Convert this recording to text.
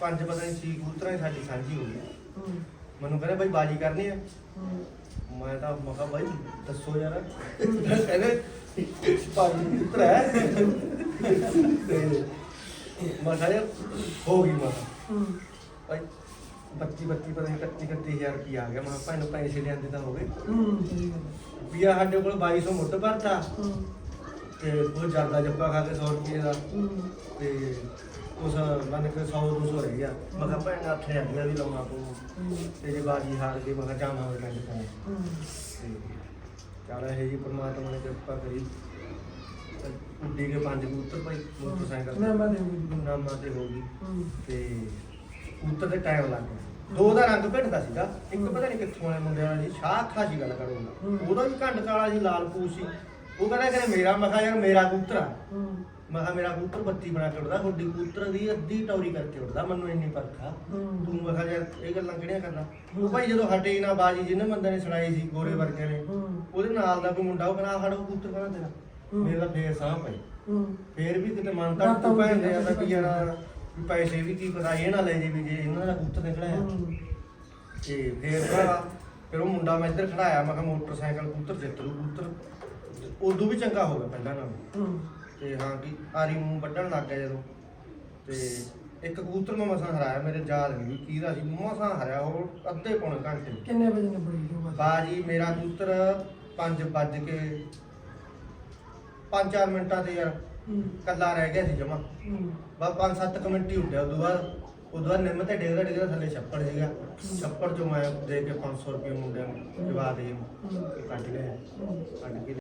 ਪੰਜ ਪਤਾ ਨਹੀਂ ਸੀ ਕਬੂਤਰਾਂ ਦੀ ਸਾਡੀ ਸਾਂਝੀ ਹੋ ਗਈ। ਹੂੰ। ਮੈਨੂੰ ਕਹਿੰਦੇ ਬਾਈ ਬਾਜੀ ਕਰਨੀ ਹੈ ਹੂੰ। ਮੈਂ ਤਾਂ ਮੈਂ ਕਿਹਾ ਬਾਈ ਦੱਸੋ ਯਾਰ। ਕਹਿੰਦੇ ਪੰਜ ਕਬੂਤਰ ਹੈ? ਤੇ ਮੈਂ ਕਿਹਾ ਯਾਰ ਹੋ ਗਈ ਮੈਂ ਕਿਹਾ। ਹੂੰ। ਭਾਈ 25 32 ਪਤਾ ਨਹੀਂ 31 31000 ਰੁਪਏ ਆ ਗਿਆ। ਮੈਂ ਕਿਹਾ ਭਾਈ ਨੂੰ ਪੈਸੇ ਲਿਆਂਦੇ ਤਾਂ ਹੋ ਗਏ ਹੂੰ। ਸਹੀ ਗੱਲ ਹੈ। ਵੀ ਆ ਸਾਡੇ ਕੋਲ 2200 ਮੁੱਢ ਭਰਤਾ। ਹੂੰ। ਤੇ ਉਹ ਜਰਦਾ ਜੱਪਾ ਖਾ ਕੇ 100 ਰੁਪਏ ਦਾ। ਤੇ ਉਸ ਮੰਨ ਕੇ 100 200 ਰਹਿ ਗਿਆ ਮੈਂ ਕਿਹਾ ਭੈਣ ਜਾਂਦੀਆਂ ਵੀ ਲਾਉਣਾ ਪਊ। ਤੇ ਜੇ ਬਾਜੀ ਹਾਰ ਗਈ ਮੈਂ ਕਿਹਾ ਜਾਵਾਂਗੇ ਪਿੰਡ ਤੋਂ। ਹੂੰ ਤੇ ਚੱਲ ਇਹ ਜੀ ਪਰਮਾਤਮਾ ਨੇ ਕਿਰਪਾ ਕਰੀ। ਉੱਡੀ ਕੇ ਪੰਜ ਕਬੂਤਰ ਭਾਈ ਮੋਟਰਸਾਈਕਲ ਨਾਮਾਂ ਤੇ ਹੋ ਗਈ। ਤੇ ਕਬੂਤਰ ਤੇ ਟਾਈਮ ਲੱਗ ਗਿਆ। ਦੋ ਦਾ ਰੰਗ ਭਿੰਡਦਾ ਸੀਗਾ। ਇੱਕ ਪਤਾ ਨਹੀਂ ਕਿੱਥੋਂ ਆਇਆ ਮੁੰਡੇ ਵਾਲਾ ਜੀ ਸੀ ਗੱਲ ਕਰੋ। ਉਹਦਾ ਵੀ ਘੰਟ ਕਾਲਾ ਸੀ ਲਾਲ ਪੂਛ ਸੀ। ਉਹ ਕਹਿੰਦਾ ਕਿ ਮੇਰਾ ਮੈਂ ਕਿਹਾ ਯਾਰ ਮੇਰਾ ਕਬੂਤਰ ਆ। ਹੂੰ। ਮੈਂ ਕਿਹਾ ਮੇਰਾ ਕਬੂਤਰ ਬੱਤੀ ਬਣਾ ਕੇ ਉੱਡਦਾ ਤੁਹਾਡੀ ਕਬੂਤਰ ਦੀ ਅੱਧੀ ਟੌਰੀ ਕਰਕੇ ਉੱਡਦਾ ਮੈਨੂੰ ਇੰਨੀ ਪਰਖਾ ਹੂੰ। ਤੂੰ ਮੈਂ ਕਿਹਾ ਯਾਰ ਇਹ ਗੱਲਾਂ ਕਿਹੜੀਆਂ ਕਰਦਾ ਉਹ ਭਾਈ ਜਦੋਂ ਹਟੇ ਨਾ ਬਾਜੀ ਜਿਹਨੇ ਬੰਦੇ ਨੇ ਸੁਣਾਈ ਸੀ ਗੋਰੇ ਵਰਗੇ ਨੇ ਹੂੰ। ਉਹਦੇ ਨਾਲ ਦਾ ਕੋਈ ਮੁੰਡਾ ਉਹ ਕਹਿੰਦਾ ਸਾਡਾ ਕਬੂਤਰ ਕਹਿੰਦਾ ਤੇਰਾ। ਹੂੰ। ਮੇਰਾ ਫੇਰ ਸਾਹ ਪਈ ਹੂੰ। ਫੇਰ ਵੀ ਕਿਤੇ ਮਨ ਤਾਂ ਤਾਂ ਤਾਂ ਤੂੰ ਭੈਣ ਦੇ ਉਹਦੀ ਆਦਾ ਵੀ ਯਾਰ ਵੀ ਪੈਸੇ ਵੀ ਕੀ ਪਤਾ ਇਹ ਨਾ ਲੈ ਜੇ ਵੀ ਜੇ ਇਹਨਾਂ ਦਾ ਕਬੂਤਰ ਨਿਕਲਿਆ। ਹੂੰ। ਤੇ ਫੇਰ ਭਰਾ ਫਿਰ ਉਹ ਮੁੰਡਾ ਮੈਂ ਇੱਧਰ ਖੜਾਇਆ ਮੈਂ ਕਿਹਾ ਮੋਟਰਸਾਈਕਲ ਕਬੂਤਰ ਜਿੱਤ ਲੂ ਕਬੂਤਰ। ਉਦੋਂ ਵੀ ਚੰਗਾ ਹੋ ਗਿਆ ਪਹਿਲਾਂ ਨਾਲੋਂ। ਹੂੰ। ਤੇ ਹਾਂ ਕਿ ਆਰੀ ਮੂੰਹ ਵੱਢਣ ਲੱਗ ਗਿਆ ਜਦੋਂ। ਤੇ ਇੱਕ ਕਬੂਤਰ ਮੈਂ ਮਸਾਂ ਹਰਾਇਆ ਮੇਰੇ ਯਾਦ ਨਹੀਂ ਵੀ ਕਿਹਦਾ ਸੀ ਮਸਾਂ ਹਰਿਆ ਉਹ ਅੱਧੇ ਪੌਣੇ ਘੰਟੇ ਵਿੱਚ। ਕਿੰਨੇ ਵਜੇ ਨਿਬੜੀ ਜੋ ਬਾਤ ਬਾਜੀ ਮੇਰਾ ਕਬੂਤਰ 5 ਵੱਜ ਕੇ 5-4 ਮਿੰਟਾਂ ਤੇ ਯਾਰ ਹੂੰ। ਕੱਲਾ ਰਹਿ ਗਿਆ ਸੀ ਜਮਾ। ਹੂੰ। ਬਸ 5-7 ਮਿੰਟ ਹੀ ਉੱਡਿਆ ਉਦੋਂ ਬਾਅਦ ਉਦੋਂ ਬਾਅਦ ਨਿੰਮ ਤੇ ਡੇਗਦਾ ਡੇਗਦਾ ਥੱਲੇ ਛੱਪੜ ਸੀਗਾ। ਛੱਪੜ ਚੋਂ ਮੈਂ ਦੇ ਕੇ 500 ਰੁਪਏ ਮੁੰਡਿਆਂ ਨੂੰ ਜਵਾ ਦੇ ਹੂੰ। ਕੱਢ ਲਿਆ। ਹੂੰ। ਕੱਢ ਕੇ